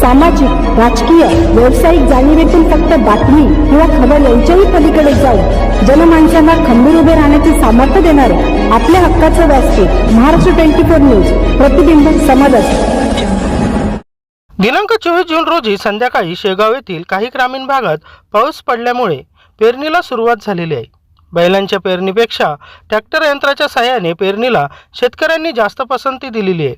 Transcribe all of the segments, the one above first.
सामाजिक राजकीय व्यावसायिक जाणीवेतून फक्त बातमी किंवा खबर यांच्याही पलीकडे जाऊन जनमानसांना खंबीर उभे राहण्याचे सामर्थ्य देणारे आपल्या हक्काचं व्यासपीठ महाराष्ट्र ट्वेंटी फोर न्यूज प्रतिबिंब समाजात दिनांक चोवीस जून रोजी संध्याकाळी शेगाव येथील काही ग्रामीण भागात पाऊस पडल्यामुळे पेरणीला सुरुवात झालेली आहे. बैलांच्या पेरणीपेक्षा ट्रॅक्टर यंत्राच्या साहाय्याने पेरणीला शेतकऱ्यांनी जास्त पसंती दिलेली आहे.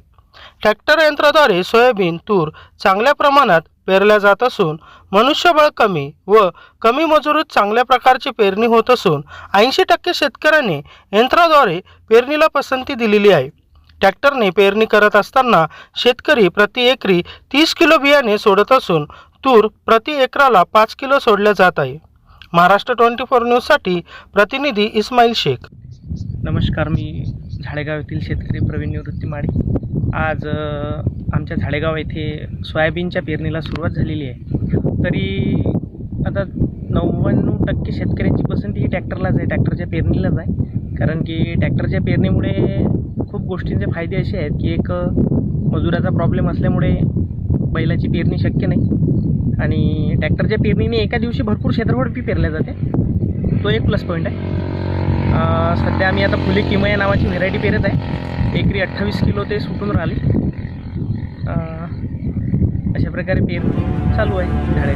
ट्रॅक्टर यंत्राद्वारे सोयाबीन तूर चांगल्या प्रमाणात पेरल्या जात असून मनुष्यबळ कमी व कमी मजुरीत चांगल्या प्रकारची पेरणी होत असून ऐंशी टक्के शेतकऱ्यांनी यंत्राद्वारे पेरणीला पसंती दिलेली आहे. ट्रॅक्टरने पेरणी करत असताना शेतकरी प्रति एकरी तीस किलो बियाणे सोडत असून तूर प्रति एकराला पाच किलो सोडल्या जात आहे. महाराष्ट्र ट्वेंटी फोर न्यूजसाठी प्रतिनिधी इस्माईल शेख. नमस्कार मी झाडेगाव येथील शेतकरी प्रवीण निवृत्ती माळी. आज आमच्या झाडेगाव येथे सोयाबीनच्या पेरणीला सुरुवात झालेली आहे. तरी आता नव्याण्णव टक्के शेतकऱ्यांची पसंती ही ट्रॅक्टरलाच आहे. ट्रॅक्टरच्या पेरणीलाच आहे. कारण की ट्रॅक्टरच्या पेरणीमुळे खूप गोष्टींचे फायदे असे आहेत की एक मजुराचा प्रॉब्लेम असल्यामुळे बैलाची पेरणी शक्य नाही. आणि ट्रॅक्टरच्या पेरणीने एका दिवशी भरपूर क्षेत्रफळ पी पेरल्या जाते. तो एक प्लस पॉईंट आहे. सध्या आम्ही आता फुले किमया नावाची व्हेरायटी पेरत आहे. एकरी अठ्ठावीस किलो ते सुटून राहिले. अशा प्रकारे पेरणी चालू आहे झाडे.